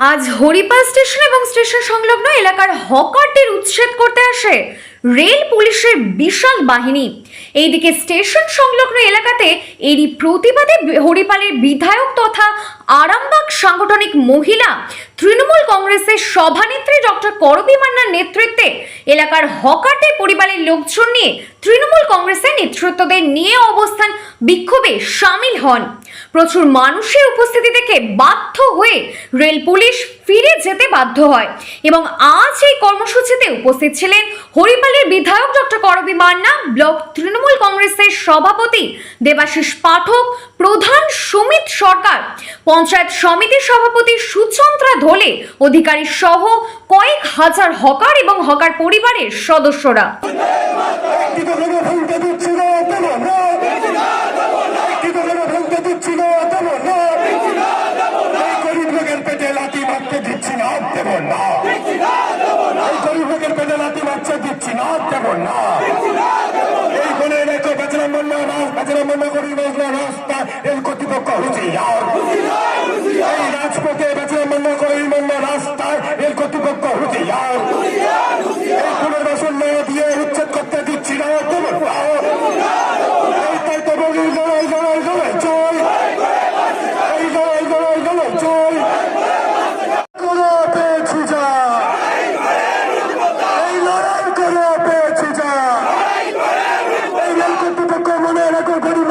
আজ হরিপাল স্টেশন এবং স্টেশন সংলগ্ন এলাকার হকারদের উচ্ছেদ করতে আসে রেল পুলিশের বিশাল বাহিনী। এইদিকে স্টেশন সংলগ্ন এলাকাতে এরই প্রতিবাদে হরিপালের বিধায়ক তথা আরামবাগ সাংগঠনিক মহিলা তৃণমূল কংগ্রেসের সভানেত্রী ডক্টর করবী মান্নার নেতৃত্বে এলাকার হকারদের পরিবারের লোকজন নিয়ে তৃণমূল কংগ্রেসের নেতৃত্বদের নিয়ে অবস্থান বিক্ষোভে সামিল হন। প্রচুর মানুষের উপস্থিতি থেকে বাধ্য হয়ে রেল পুলিশ ফিরে যেতে বাধ্য হয়। এবং আজ এই কর্মসূচিতে উপস্থিত ছিলেন হরিপালের বিধায়ক ডক্টর করবী মান্না, ব্লক তৃণমূল কংগ্রেসের সভাপতি দেবাশিস পাঠক, প্রধান সুমিত সরকার, পঞ্চায়েত সমিতির সভাপতি সুচন্দ্রা ধোলে, অধিকারী সহ কয়েক হাজার হকার এবং হকার পরিবারের সদস্যরা কি করে ভুলতে দিচ্ছি না দেবো না কি করে ভুলতে দিচ্ছি না দেবো না এই গরিব লোকের পেটে লাথি মারতে দিচ্ছি না দেব না। এই গরিব লোকের পেটে লাথি মারতে দিচ্ছি না দেব না। এই বলে রেখো বেচলাম মন্না বেচলাম মন্য গরিব রাস্তা এই কর্তৃপক্ষ হচ্ছে আর এই রাজপথে বেচলাম মন্য গরিব মন্য রাস্তায় এই কর্তৃপক্ষ হচ্ছে আর এই পুনর্বাসন না দিয়ে উচ্ছেদ করতে দিচ্ছি না দেবো না এই তাই তো বলি লড়াই লড়াই লড়াই চল এই লড়াই লড়াই লড়াই চল করে পেয়েছি যা এই লড়াই করে পেয়েছি যা এই রেল কর্তৃপক্ষ মনে রাখো গরিব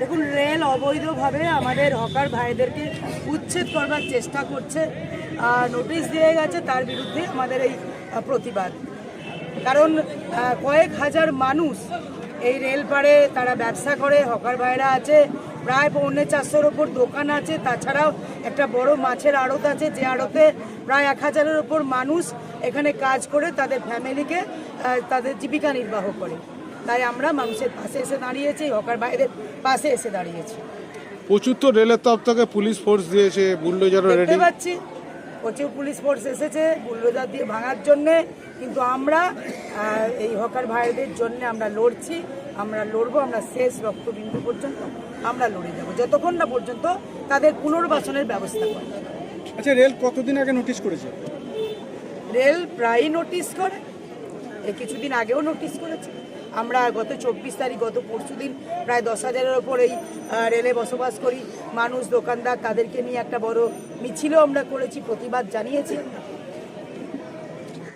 দেখুন, রেল অবৈধভাবে আমাদের হকার ভাইদেরকে উচ্ছেদ করবার চেষ্টা করছে, আর নোটিশ দিয়ে গেছে তার বিরুদ্ধে আমাদের এই প্রতিবাদ। কারণ কয়েক হাজার মানুষ এই রেল পাড়ে তারা ব্যবসা করে, হকার ভাইরা আছে, প্রায় পৌনে চারশোর ওপর দোকান আছে, তাছাড়াও একটা বড় মাছের আড়ত আছে, যে আড়তে প্রায় এক হাজারের ওপর মানুষ এখানে কাজ করে তাদের ফ্যামিলিকে তাদের জীবিকা নির্বাহ করে। তাই আমরা মানুষের পাশে এসে দাঁড়িয়েছি হকার ভাইদের পাশে এসে দাঁড়িয়েছি। প্রচুর তো রেলের তরফ থেকে পুলিশ ফোর্স দিয়েছে বুলডোজারও রেডি দেখতে পাচ্ছি প্রচুর পুলিশ ফোর্স এসেছে বুলডোজার দিয়ে ভাঙার জন্য কিন্তু আমরা এই হকার ভাইদের জন্য আমরা লড়ছি আমরা লড়বো আমরা শেষ রক্তবিন্দু পর্যন্ত আমরা লড়ে যাব। যতক্ষণ না পর্যন্ত তাদের পুনর্বাসনের ব্যবস্থা করে আচ্ছা রেল কতদিন আগে নোটিশ করেছে? রেল প্রায়ই নোটিশ করে এ কিছুদিন আগেও নোটিশ করেছে। আমরা গত চব্বিশ তারিখ, গত পরশু দিন প্রায় দশ হাজারের ওপর এই রেলে বসবাস করি। মানুষ, দোকানদার, তাদেরকে নিয়ে একটা বড় মিছিলও আমরা করেছি, প্রতিবাদ জানিয়েছি।